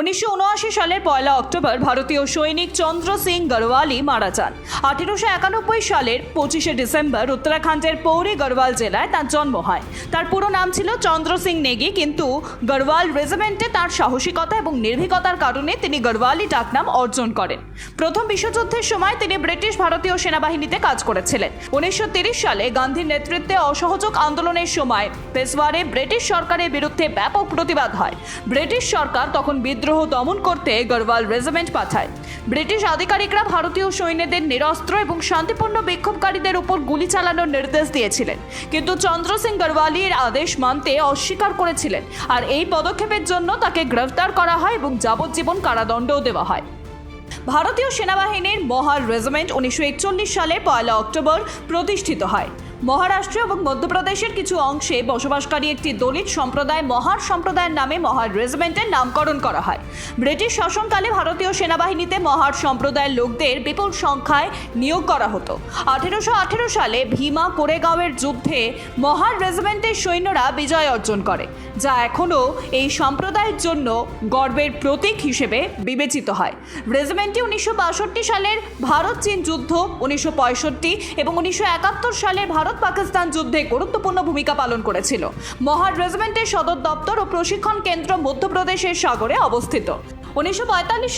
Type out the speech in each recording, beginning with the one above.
উনিশশো উনআশি সালের পয়লা অক্টোবর ভারতীয় সৈনিক চন্দ্র সিং গড়ওয়ালি মারা যান। আঠেরোশো একানব্বই সালের পঁচিশে ডিসেম্বর উত্তরাখণ্ডের পৌরি গড়ওয়াল জেলায় তার জন্ম হয়। তার পুরো নাম ছিল চন্দ্র সিং নেগি, কিন্তু গড়ওয়াল রেজিমেন্টে তার সাহসিকতা এবং নির্ভীকতার কারণে তিনি গড়ওয়ালি ডাকনাম অর্জন করেন। প্রথম বিশ্বযুদ্ধের সময় তিনি ব্রিটিশ ভারতীয় সেনাবাহিনীতে কাজ করেছিলেন। উনিশশো সালে গান্ধীর নেতৃত্বে অসহযোগ আন্দোলনের সময় পেশওয়ারে ব্রিটিশ সরকারের বিরুদ্ধে ব্যাপক প্রতিবাদ হয়। ব্রিটিশ সরকার তখন বিদ্রোহ দমন করতে গড়ওয়াল রেজিমেন্ট পাঠায়। ব্রিটিশ আধিকারিকরা ভারতীয় সৈন্যদের নিরস্ত্র এবং শান্তিপূর্ণ বিক্ষোভকারীদের উপর গুলি চালানোর নির্দেশ দিয়েছিলেন। কিন্তু চন্দ্র সিং গড়ওয়ালির আদেশ মানতে অস্বীকার করেছিলেন। আর এই পদক্ষেপের জন্য তাকে গ্রেফতার করা হয় এবং যাবজ্জীবন কারাদণ্ডও দেওয়া হয়। ভারতীয় সেনাবাহিনীর মহার রেজিমেন্ট উনিশশো একচল্লিশ সালে পয়লা অক্টোবর প্রতিষ্ঠিত হয়। মহারাষ্ট্র এবং মধ্যপ্রদেশের কিছু অংশে বসবাসকারী একটি দলিত সম্প্রদায় মহার সম্প্রদায়ের নামে মহার রেজিমেন্টের নামকরণ করা হয়। ব্রিটিশ শাসনকালে ভারতীয় সেনাবাহিনীতে মহার সম্প্রদায়ের লোকদের বিপুল সংখ্যায় নিয়োগ করা হতো। আঠেরোশো আঠেরো সালে ভীমা কোরেগাঁওয়ের যুদ্ধে মহার রেজিমেন্টের সৈন্যরা বিজয় অর্জন করে, যা এখনও এই সম্প্রদায়ের জন্য গর্বের প্রতীক হিসেবে বিবেচিত হয়। রেজিমেন্টটি উনিশশো বাষট্টি সালের ভারত চীন যুদ্ধ, উনিশশো পঁয়ষট্টি এবং উনিশশো একাত্তর সালের ভারত পাকিস্তান যুদ্ধে গুরুত্বপূর্ণ ভূমিকা পালন করেছিল। মহার রেজিমেন্টের সদর দপ্তর ও প্রশিক্ষণ কেন্দ্র মধ্যপ্রদেশের সাগরে অবস্থিত। উনিশশো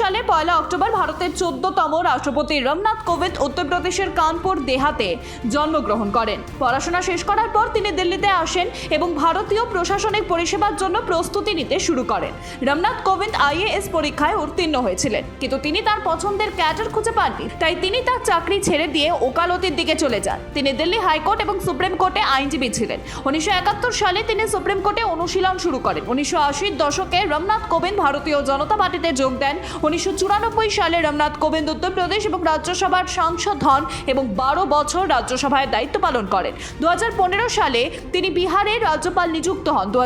সালে পয়লা অক্টোবর ভারতের চোদ্দতম রাষ্ট্রপতি রামনাথ কোবিন্দ উত্তরপ্রদেশের কানপুর, দেহাতে জন্মগ্রহণ করেন। পড়াশোনা শেষ করার পর তিনি দিল্লিতে আসেন এবং ভারতীয় প্রশাসনিক পরিষেবার জন্য প্রস্তুতি নিতে শুরু করেন। রামনাথ কোবিন্দ আইএএস পরীক্ষায় উত্তীর্ণ হয়েছিলেন, কিন্তু তিনি তার পছন্দের ক্যাডার খুঁজে পাননি। তাই তিনি তার চাকরি ছেড়ে দিয়ে ওকালতির দিকে চলে যান। তিনি দিল্লি হাইকোর্ট এবং সুপ্রিম কোর্টে আইনজীবী ছিলেন। উনিশশো একাত্তর সালে তিনি সুপ্রিম কোর্টে অনুশীলন শুরু করেন। উনিশশো দশকে রামনাথ কোবিন্দ ভারতীয় জনতা পার্টিতে যোগ দেন। উনিশশো চুরানব্বই সালে রামনাথ কোবিন্দ উত্তরপ্রদেশ এবং রাজ্যসভার সাংসদ হন এবং বারো বছর রাজ্যসভায় দায়িত্ব পালন করেন। দুহাজার পনেরো সালে তিনি বিহারের রাজ্যপাল নিযুক্ত হন। দু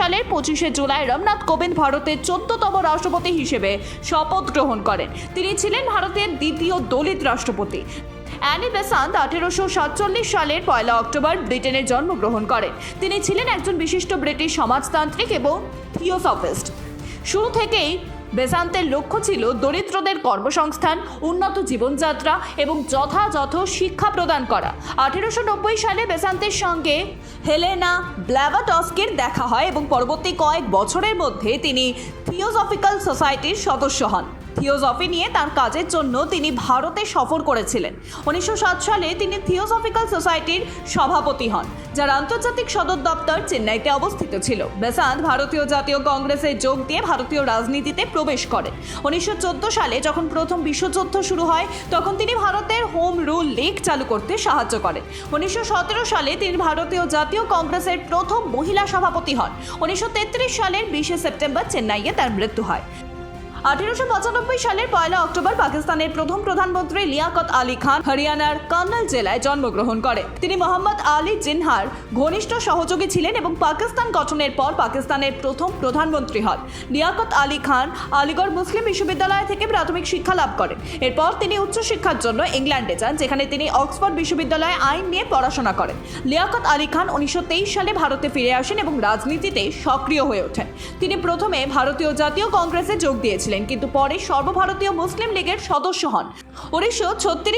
সালের পঁচিশে জুলাই রামনাথ কোবিন্দ ভারতের চোদ্দতম রাষ্ট্রপতি হিসেবে শপথ গ্রহণ করেন। তিনি ছিলেন ভারতের দ্বিতীয় দলিত রাষ্ট্রপতি। অ্যানি বেসান্ত আঠেরোশো সাতচল্লিশ সালের পয়লা অক্টোবর ব্রিটেনে জন্মগ্রহণ করেন। তিনি ছিলেন একজন বিশিষ্ট ব্রিটিশ সমাজতান্ত্রিক এবং থিওসফিস্ট। শুরু থেকেই বেসান্তের লক্ষ্য ছিল দরিদ্রদের কর্মসংস্থান, উন্নত জীবনযাত্রা এবং যথাযথ শিক্ষা প্রদান করা। আঠেরোশো নব্বই সালে বেসান্তের সঙ্গে হেলেনা ব্ল্যাভাটস্কের দেখা হয় এবং পরবর্তী কয়েক বছরের মধ্যে তিনি থিওসফিক্যাল সোসাইটির সদস্য হন। থিওসফি নিয়ে তার কাজের জন্য তিনি ভারতে সফর করেছিলেন। উনিশশো সাত সালে তিনি থিওসফিক্যাল সোসাইটির সভাপতি হন, যার আন্তর্জাতিক সদর দপ্তর চেন্নাইতে অবস্থিত ছিল। বেসান্ত ভারতীয় জাতীয় কংগ্রেসে যোগ দিয়ে ভারতীয় রাজনীতিতে প্রবেশ করেন। উনিশশো চোদ্দ সালে যখন প্রথম বিশ্বযুদ্ধ শুরু হয়, তখন তিনি ভারতের হোম রুল লীগ চালু করতে সাহায্য করেন। উনিশশো সতেরো সালে তিনি ভারতীয় জাতীয় কংগ্রেসের প্রথম মহিলা সভাপতি হন। উনিশশো তেত্রিশ সালের বিশে সেপ্টেম্বর চেন্নাইয়ে তার মৃত্যু হয়। আঠেরোশো পঁচানব্বই সালের পয়লা অক্টোবর পাকিস্তানের প্রথম প্রধানমন্ত্রী লিয়াকত আলী খান হরিয়ানার কর্নাল জেলায় জন্মগ্রহণ করেন তিনি মোহাম্মদ আলী জিনহার ঘনিষ্ঠ সহযোগী ছিলেন এবং পাকিস্তান গঠনের পর পাকিস্তানের প্রথম প্রধানমন্ত্রী হন। লিয়াকত আলী খান আলিগড় মুসলিম বিশ্ববিদ্যালয় থেকে প্রাথমিক শিক্ষা লাভ করেন। এরপর তিনি উচ্চশিক্ষার জন্য ইংল্যান্ডে যান, যেখানে তিনি অক্সফোর্ড বিশ্ববিদ্যালয়ে আইন নিয়ে পড়াশোনা করেন। লিয়াকত আলী খান উনিশশো তেইশ সালে ভারতে ফিরে আসেন এবং রাজনীতিতে সক্রিয় হয়ে ওঠেন। তিনি প্রথমে ভারতীয় জাতীয় কংগ্রেসে যোগ দিয়েছিলেন। কিন্তু পরে সর্বভারতীয় মুসলিম লীগের সদস্য হন। উনিশশো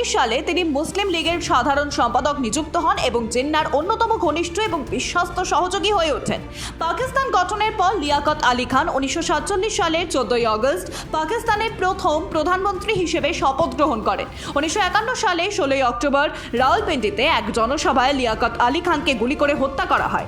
সালে তিনি মুসলিম লীগের সাধারণ সম্পাদক নিযুক্ত হন এবং জিন্নার অন্যতম ঘনিষ্ঠ এবং বিশ্বস্ত সহযোগী হয়ে ওঠেন। পাকিস্তান গঠনের পর লিয়াকত আলী খান উনিশশো সালের চোদ্দই আগস্ট পাকিস্তানের প্রথম প্রধানমন্ত্রী হিসেবে শপথ গ্রহণ করেন। উনিশশো একান্ন সালে ষোলোই অক্টোবর রাওয়ালপিন্ডিতে এক জনসভায় লিয়াকত আলী খানকে গুলি করে হত্যা করা হয়।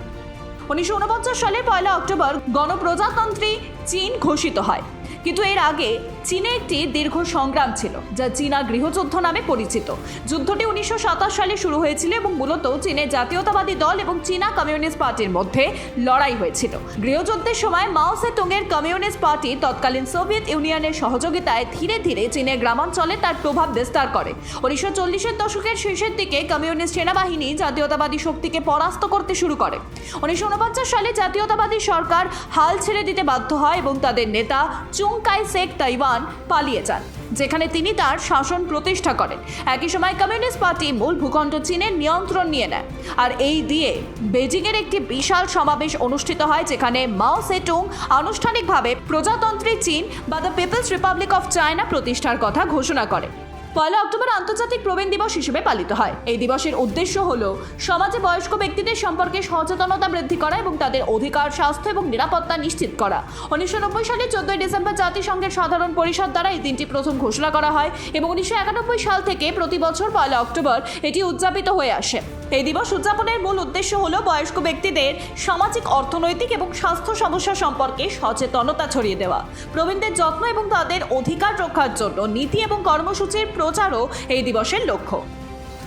উনিশশো সালের পয়লা অক্টোবর গণপ্রজাতন্ত্রী চীন ঘোষিত হয়। কিন্তু এর আগে চীনে একটি দীর্ঘ সংগ্রাম ছিল, যা চীনা গৃহযুদ্ধ নামে পরিচিত। যুদ্ধটি উনিশশো সাতাশ সালে শুরু হয়েছিল এবং মূলত চীনের জাতীয়তাবাদী দল এবং চীনা কমিউনিস্ট পার্টির মধ্যে লড়াই হয়েছিল। গৃহযুদ্ধের সময় মাও সেতুংয়ের কমিউনিস্ট পার্টি তৎকালীন সোভিয়েত ইউনিয়নের সহযোগিতায় ধীরে ধীরে চীনের গ্রামাঞ্চলে তার প্রভাব বিস্তার করে। উনিশশো চল্লিশের দশকের শেষের দিকে কমিউনিস্ট সেনাবাহিনী জাতীয়তাবাদী শক্তিকে পরাস্ত করতে শুরু করে। উনিশশো উনপঞ্চাশ সালে জাতীয়তাবাদী সরকার হাল ছেড়ে দিতে বাধ্য হয় এবং তাদের নেতা চুং কাই সেক তাইওয়ান পালিয়ে যান, যেখানে তিনি তার শাসন প্রতিষ্ঠা করেন। একই সময় কমিউনিস্ট পার্টি মূল ভূখণ্ড চীনের নিয়ন্ত্রণ নিয়ে নেয়। আর এই দিয়ে বেজিংয়ের একটি বিশাল সমাবেশ অনুষ্ঠিত হয়, যেখানে মাও সেটুং আনুষ্ঠানিকভাবে প্রজাতন্ত্রী চীন বা the People's Republic of China প্রতিষ্ঠার কথা ঘোষণা করে। পয়লা অক্টোবর আন্তর্জাতিক প্রবীণ দিবস হিসেবে পালিত হয়। এই দিবসের উদ্দেশ্য হল সমাজে বয়স্ক ব্যক্তিদের সম্পর্কে সচেতনতা বৃদ্ধি করা এবং তাদের অধিকার, স্বাস্থ্য এবং নিরাপত্তা নিশ্চিত করা। উনিশশো নব্বই সালে চোদ্দই ডিসেম্বর জাতিসংঘের সাধারণ পরিষদ দ্বারা এই দিনটি প্রথম ঘোষণা করা হয় এবং উনিশশো একানব্বই সাল থেকে প্রতি বছর পয়লা অক্টোবর এটি উদযাপিত হয়ে আসে। এই দিবস উদযাপনের মূল উদ্দেশ্য হল বয়স্ক ব্যক্তিদের সামাজিক, অর্থনৈতিক এবং স্বাস্থ্য সমস্যা সম্পর্কে সচেতনতা ছড়িয়ে দেওয়া, প্রবীণদের যত্ন এবং তাদের অধিকার রক্ষার জন্য নীতি এবং কর্মসূচির প্রচারও এই দিবসের লক্ষ্য।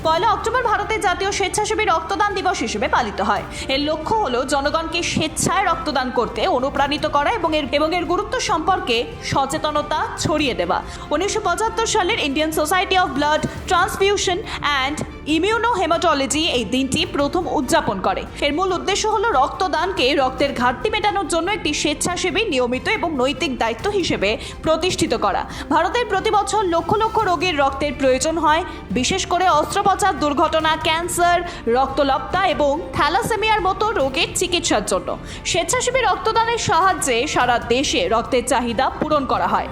পয়লা অক্টোবর ভারতের জাতীয় স্বেচ্ছাসেবী রক্তদান দিবস হিসেবে পালিত হয়। এর লক্ষ্য হলো জনগণকে স্বেচ্ছায় রক্তদান করতে, অনুপ্রাণিত করা এবং এর এবং এর গুরুত্ব সম্পর্কে সচেতনতা ছড়িয়ে দেওয়া। উনিশশো পঁচাত্তর সালের Indian Society of Blood Transfusion and Immunohaematology এই দিনটি প্রথম উদযাপন করে। এর মূল উদ্দেশ্য হলো রক্তদানকে রক্তের ঘাটতি মেটানোর জন্য একটি স্বেচ্ছাসেবী, নিয়মিত এবং নৈতিক দায়িত্ব হিসেবে প্রতিষ্ঠিত করা। ভারতের প্রতি বছর লক্ষ লক্ষ রোগীর রক্তের প্রয়োজন হয়। বিশেষ করে অস্ত্রোপচার দুর্ঘটনা, ক্যান্সার, রক্তলপ্তা এবং থ্যালাসেমিয়ার মতো রোগের চিকিৎসার জন্য। স্বেচ্ছাসেবী রক্তদানের সাহায্যে সারা দেশে রক্তের চাহিদা পূরণ করা হয়।